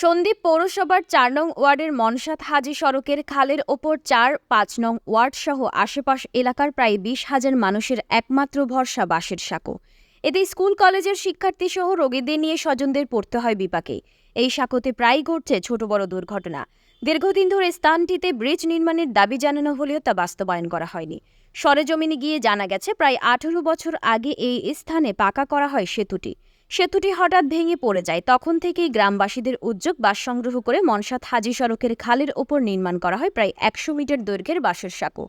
সন্দ্বীপ পৌরসভার চার নং ওয়ার্ডের মনসাত হাজি সড়কের খালের ওপর চার, পাঁচ নং ওয়ার্ড সহ আশেপাশ এলাকার প্রায় বিশ হাজার মানুষের একমাত্র ভরসা বাঁশের সাঁকো। এতে স্কুল, কলেজের শিক্ষার্থী সহ রোগীদের নিয়ে স্বজনদের পড়তে হয় বিপাকে। এই সাঁকোতে প্রায়ই ঘটছে ছোট বড় দুর্ঘটনা। দীর্ঘদিন ধরে স্থানটিতে ব্রিজ নির্মাণের দাবি জানানো হলেও তা বাস্তবায়ন করা হয়নি। সরেজমিনে গিয়ে জানা গেছে, প্রায় আঠেরো বছর আগে এই স্থানে পাকা করা হয় সেতুটি। সেতুটি হঠাৎ ভেঙে পড়ে যায়। তখন থেকেই গ্রামবাসীদের উদ্যোগ বাস সংগ্রহ করে মনসাত হাজি সড়কের খালের ওপর নির্মাণ করা হয় প্রায় একশো মিটার দৈর্ঘ্যের বাঁশের সাঁকো।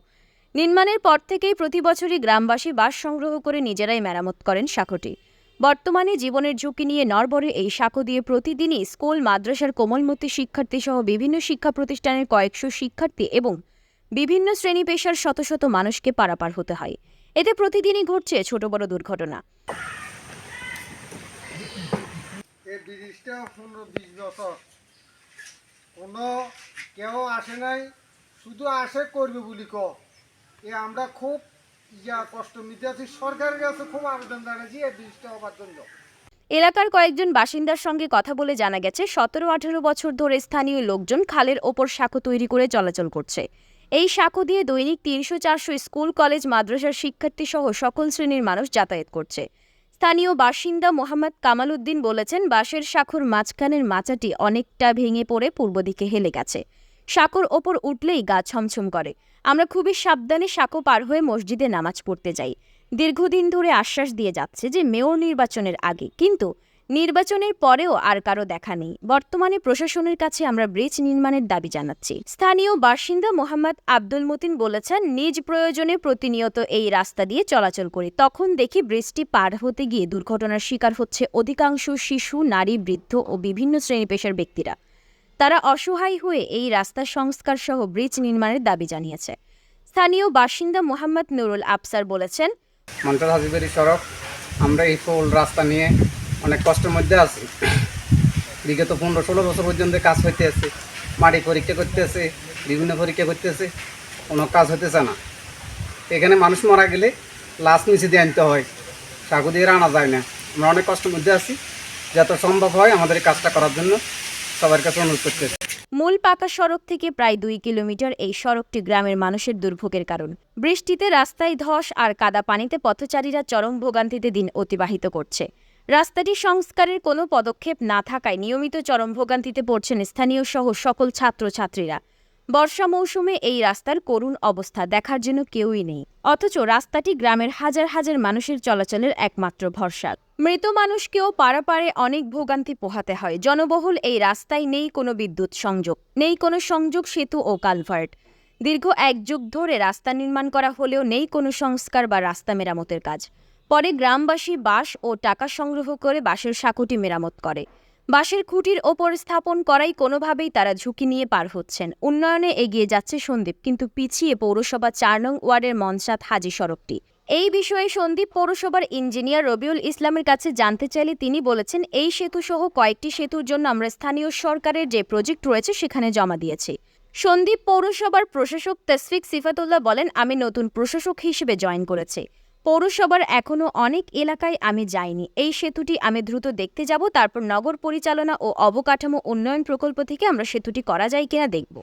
নির্মাণের পর থেকেই প্রতি বছরই গ্রামবাসী বাস সংগ্রহ করে নিজেরাই মেরামত করেন সাঁকোটি। বর্তমানে জীবনের ঝুঁকি নিয়ে নরবরে এই সাঁকো দিয়ে প্রতিদিনই স্কুল, মাদ্রাসার কোমলমতি শিক্ষার্থী সহ বিভিন্ন শিক্ষা প্রতিষ্ঠানের কয়েকশো শিক্ষার্থী এবং বিভিন্ন শ্রেণি পেশার শত শত মানুষকে পারাপার হতে হয়। এতে প্রতিদিনই ঘটছে ছোট বড় দুর্ঘটনা। এই ব্রিজটা পনেরো বিশ বছর। কোনো কেউ আসে নাই, শুধু আসে করবে বলি ক এ আমরা খুব ইয়া, কষ্ট মিটে আছি। সরকারের কাছে খুব আবেদন জানাচ্ছি এই ব্রিজটা হবার জন্য। এলাকার কয়েকজন বাসিন্দার সঙ্গে কথা বলে জানা গেছে, সতেরো আঠেরো বছর ধরে স্থানীয় লোকজন খালের ওপর সাঁকো তৈরি করে চলাচল করছে। এই সাঁকো দিয়ে দৈনিক তিনশো চারশো স্কুল, কলেজ, মাদ্রাসার শিক্ষার্থী সহ সকল শ্রেণির মানুষ যাতায়াত করছে। স্থানীয় বাসিন্দা মোহাম্মদ কামাল উদ্দিন বলেছেন, বাঁশের সাঁকুর মাঝখানের মাচাটি অনেকটা ভেঙে পড়ে পূর্ব দিকে হেলে গেছে। সাঁকোর ওপর উঠলেই গা ছমছম করে। আমরা খুবই সাবধানে সাঁকো পার হয়ে মসজিদে নামাজ পড়তে যাই। দীর্ঘদিন ধরে আশ্বাস দিয়ে যাচ্ছে যে, মেয়র নির্বাচনের আগে। কিন্তু নির্বাচনের পরেও আর কারও দেখা নেই। বর্তমানে প্রশাসনের কাছে আমরা ব্রিজ নির্মাণের দাবি জানাচ্ছি। স্থানীয় বাসিন্দা মোহাম্মদ আব্দুল মতিন বলেছেন, নিজ প্রয়োজনে প্রতিনিয়ত এই রাস্তা দিয়ে চলাচল করি। তখন দেখি ব্রিজটি পার হতে গিয়ে দুর্ঘটনার শিকার হচ্ছে অধিকাংশ শিশু, নারী, বৃদ্ধ ও বিভিন্ন শ্রেণি পেশার ব্যক্তিরা। তারা অসহায় হয়ে এই রাস্তা সংস্কার সহ ব্রিজ নির্মাণের দাবি জানিয়েছে। স্থানীয় বাসিন্দা মোহাম্মদ নুরুল আফসার বলেছেন হাজিবাড়ি সড়ক। আমরা এই রাস্তা নিয়ে অনেক কষ্টের মধ্যে আছি। বিগত পনেরো ষোলো বছর পর্যন্ত কাজ হইতে আছে, মাটি পরীক্ষা করতে আছে, বিভিন্ন পরীক্ষা করতে আছে, কোনো কাজ হইতেছে না। এখানে মানুষ মারা গেলে লাশ নিচে দিয়ে আনতে হয়, সাগু দিয়ে আনা যায় না। আমরা অনেক কষ্টের মধ্যে আছি, যত সম্ভব হয় আমাদের কাজটা করার জন্য সবার কাছে অনুরোধ করতেছি মূল পাকা সড়ক থেকে প্রায় দুই কিলোমিটার এই সড়কটি গ্রামের মানুষের দুর্ভোগের কারণ। বৃষ্টিতে রাস্তায় ধস আর কাদা পানিতে পথচারীরা চরম ভোগান্তিতে দিন অতিবাহিত করছে। রাস্তাটি সংস্কারের কোনো পদক্ষেপ না থাকায় নিয়মিত চরম ভোগান্তিতে পড়ছেন স্থানীয় সহ সকল ছাত্রছাত্রীরা। বর্ষা মৌসুমে এই রাস্তার করুণ অবস্থা দেখার জন্য কেউই নেই। অথচ রাস্তাটি গ্রামের হাজার হাজার মানুষের চলাচলের একমাত্র ভরসা। মৃত মানুষকেও পারাপারে অনেক ভোগান্তি পোহাতে হয়। জনবহুল এই রাস্তায় নেই কোনো বিদ্যুৎ সংযোগ, নেই কোনো সংযোগ সেতু ও কালভার্ট। দীর্ঘ এক যুগ ধরে রাস্তা নির্মাণ করা হলেও নেই কোনো সংস্কার বা রাস্তা মেরামতের কাজ। পরে গ্রামবাসী বাঁশ ও টাকা সংগ্রহ করে বাঁশের সাঁকোটি মেরামত করে। বাঁশের খুঁটির ওপর স্থাপন করাই কোনোভাবেই তারা ঝুঁকি নিয়ে পার হচ্ছেন। উন্নয়নে এগিয়ে যাচ্ছে সন্দীপ, কিন্তু পিছিয়ে পৌরসভা চার নং ওয়ার্ডের মনসাত হাজি সড়কটি। এই বিষয়ে সন্দীপ পৌরসভার ইঞ্জিনিয়ার রবিউল ইসলামের কাছে জানতে চাইলে তিনি বলেছেন, এই সেতু সহ কয়েকটি সেতুর জন্য আমরা স্থানীয় সরকারের যে প্রজেক্ট রয়েছে সেখানে জমা দিয়েছি। সন্দীপ পৌরসভার প্রশাসক তসফিক সিফাতুল্লাহ বলেন, আমি নতুন প্রশাসক হিসেবে জয়েন করেছি। পৌরসভার এখনও অনেক এলাকায় আমি যাইনি। এই সেতুটি আমি দ্রুত দেখতে যাব, তারপর নগর পরিচালনা ও অবকাঠামো উন্নয়ন প্রকল্প থেকে আমরা সেতুটি করা যায় কিনা দেখব।